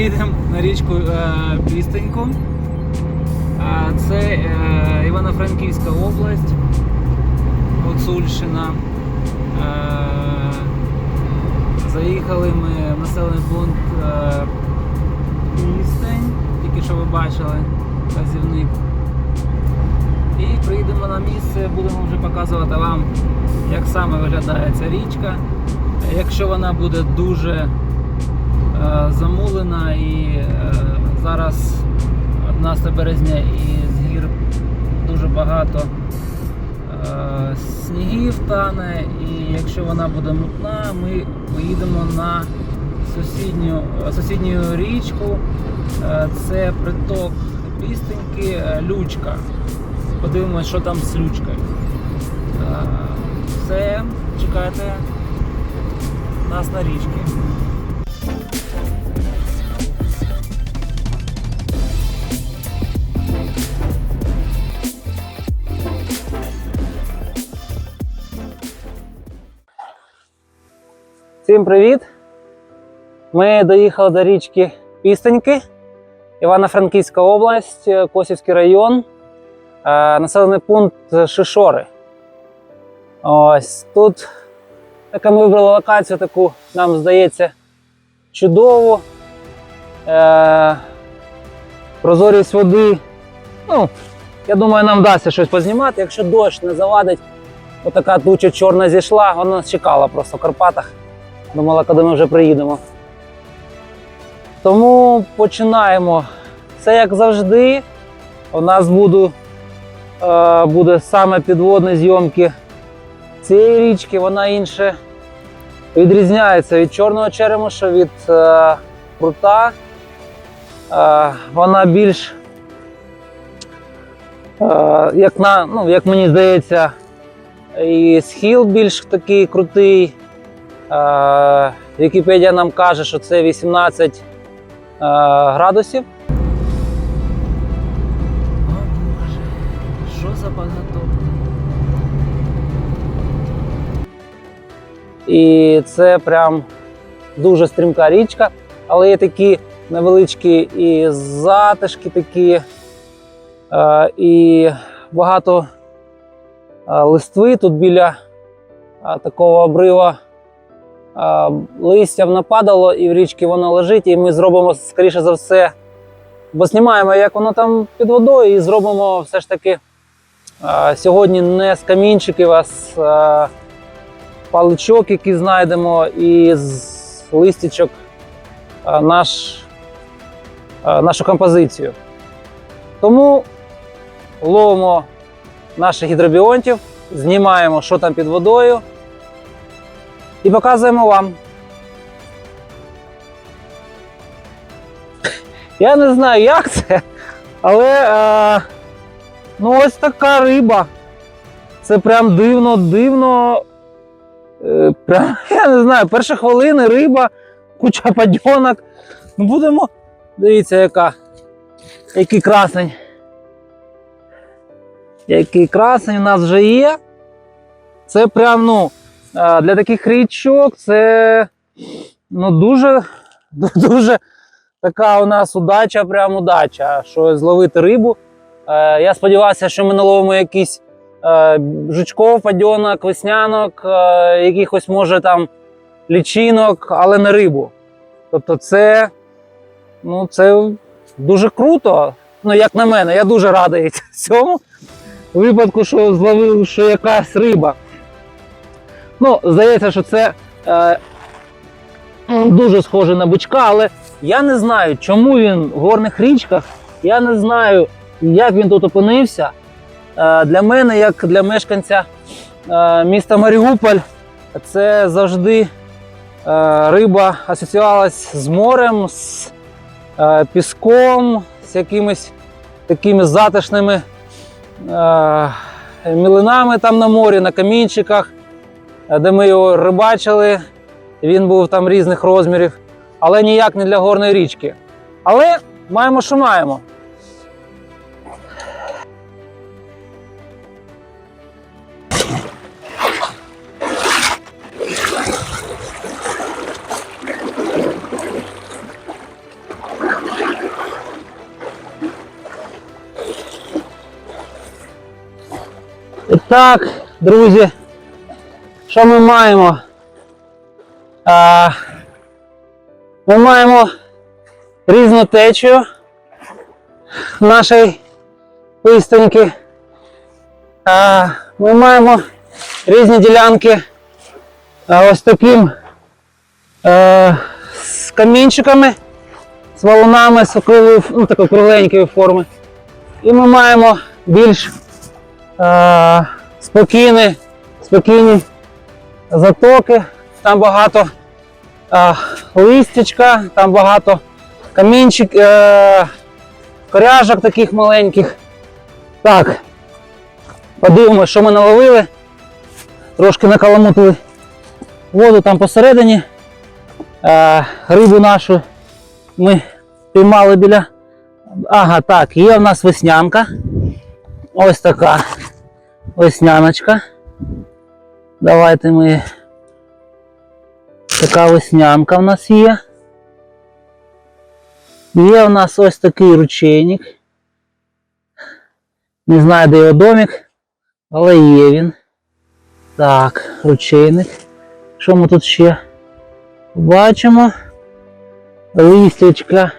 Приїдемо на річку е, Пістеньку. Це е, Івано-Франківська область, Гуцульщина. Е, Заїхали ми в населений пункт Пістень, тільки що ви бачили, казівник. І приїдемо на місце, будемо вже показувати вам, як саме виглядає ця річка. Якщо вона буде дуже замулена і е, зараз 11 березня і з гір дуже багато е, снігів тане, і якщо вона буде мутна, ми поїдемо на сусідню, сусідню річку. Е, Це приток Пістеньки, е, Лючка. Подивимось, що там з Лючкою. Е, Все, чекайте нас на річці. Всім привіт! Ми доїхали до річки Пістеньки, Івано-Франківська область, е, Косівський район, е, населений пункт Шишори. Ось тут така ми вибрали локацію, таку, нам здається, чудову. Е, прозорість води. Ну, я думаю, нам вдасться щось познімати. Якщо дощ не завадить, отака туча чорна зійшла, вона чекала просто в Карпатах. Думала, коли ми вже приїдемо. Тому починаємо. Це як завжди. У нас буду, е, буде саме підводні зйомки цієї річки, вона інше відрізняється від чорного черемоша, від е, прута. Е, вона більш, е, як, на, ну, як мені здається, і схил більш такий крутий. Е, Вікіпедія нам каже, що це 18 е, градусів. О Боже, що за багато. І це прям дуже стрімка річка, але є такі невеличкі і затишки такі, е, і багато листви тут біля такого обрива листя нападало і в річці воно лежить, і ми зробимо, скоріше за все, бо знімаємо, як воно там під водою, і зробимо все ж таки сьогодні не з камінчиків, а з паличок, які знайдемо, і з листячок наш, нашу композицію. Тому ловимо наших гідробіонтів, знімаємо, що там під водою і показуємо вам. Я не знаю, як це, але е, ну ось така риба. Це прям дивно, дивно. Е, прям, я не знаю, перші хвилини риба, куча падьонок. Ну будемо. Дивіться, яка. Який красень. Який красень у нас вже є. Це прям, ну. Для таких річок це ну, дуже, дуже така у нас удача, прям удача, що зловити рибу. Е, Я сподівався, що ми наловимо якийсь е, жучков, падьонок, веснянок, е, якихось, може, там лічинок, але не рибу. Тобто, це, ну, це дуже круто. Ну, як на мене, я дуже радий цьому випадку, що зловив що якась риба. Ну, здається, що це е, дуже схоже на бичка, але я не знаю, чому він в горних річках. Я не знаю, як він тут опинився. Е, для мене, як для мешканця е, міста Маріуполь, це завжди е, риба асоціювалась з морем, з е, піском, з якимись такими затишними е, мілинами там на морі, на камінчиках Е, де ми його рибачили. Він був там різних розмірів, але ніяк не для горної річки. Але маємо, що маємо. Так, друзі що ми маємо? А, ми маємо різну течію нашої пистоньки. А, ми маємо різні ділянки а, ось таким е, з камінчиками, з валунами, з округлої, ну, такої кругленької форми. І ми маємо більш е, спокійні, спокійні затоки. Там багато е, листячка, там багато камінчик, е, коряжок таких маленьких. Так, подивимося, що ми наловили. Трошки накаламутили воду там посередині. Е, рибу нашу ми піймали біля. Ага, так, є в нас веснянка. Ось така весняночка. Давайте ми. Така веснянка в нас є. Є в нас ось такий ручейник. Не знаю, де його домик, але є він. Так, ручейник. Що ми тут ще бачимо? Листячка.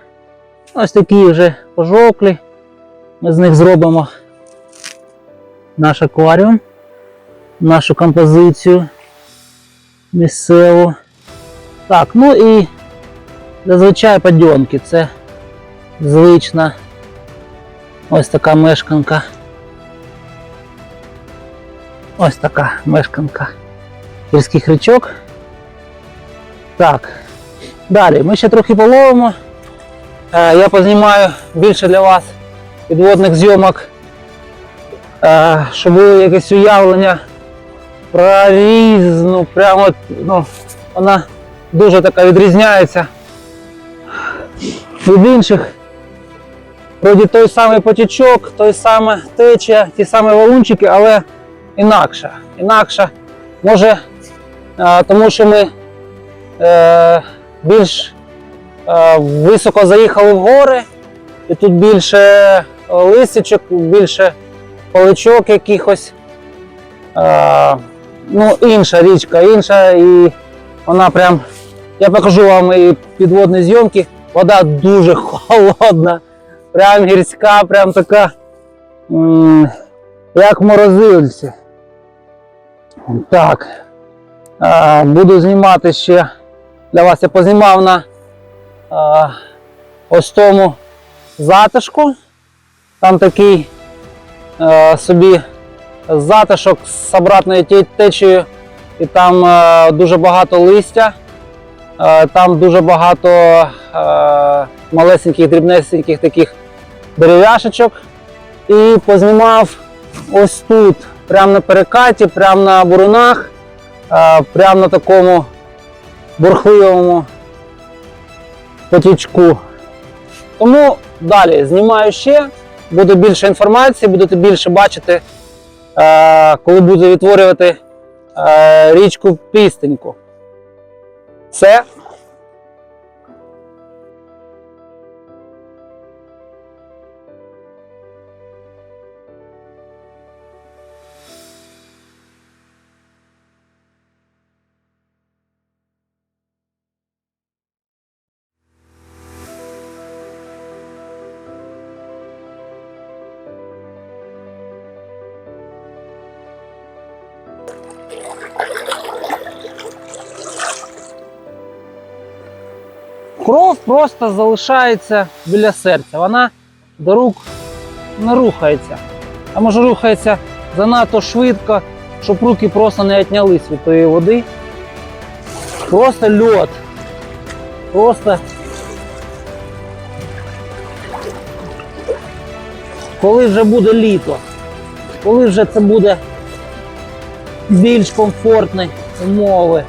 Ось такі вже пожовклі. Ми з них зробимо наш акваріум, нашу композицію місцеву. Так, ну і зазвичай падьонки. Це звична ось така мешканка. Ось така мешканка гірських річок. Так, далі ми ще трохи половимо. Е, Я познімаю більше для вас підводних зйомок, е, щоб було якесь уявлення про різну, прямо ну, вона дуже така відрізняється від інших. Вроді той самий потічок, той самий течія, ті самі валунчики, але інакша. Інакша. Може, тому що ми е, більш е, високо заїхали в гори, і тут більше е, листячок, більше паличок якихось. Ну, інша річка, інша, і вона прям. Я покажу вам і підводні зйомки. Вода дуже холодна, прям гірська, прям така, як в морозильці. Так. Буду знімати ще для вас. Я познімав на ось тому затишку. Там такий собі затишок з обратною те- течією, і там е, дуже багато листя, е, там дуже багато е, малесеньких, дрібнесеньких таких дерев'яшечок. І познімав ось тут, прямо на перекаті, прямо на бурунах, е, прямо на такому бурхливому потічку. Тому далі знімаю ще, буде більше інформації, будете більше бачити, коли буду відтворювати річку Пістеньку. Все. Кров просто залишається біля серця. Вона до рук не рухається. А може рухається занадто швидко, щоб руки просто не віднялись від тої води. Просто льот. Просто. Коли вже буде літо, коли вже це буде більш комфортні умови.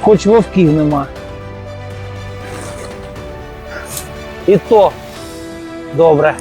Хоч вовків нема. І то добре.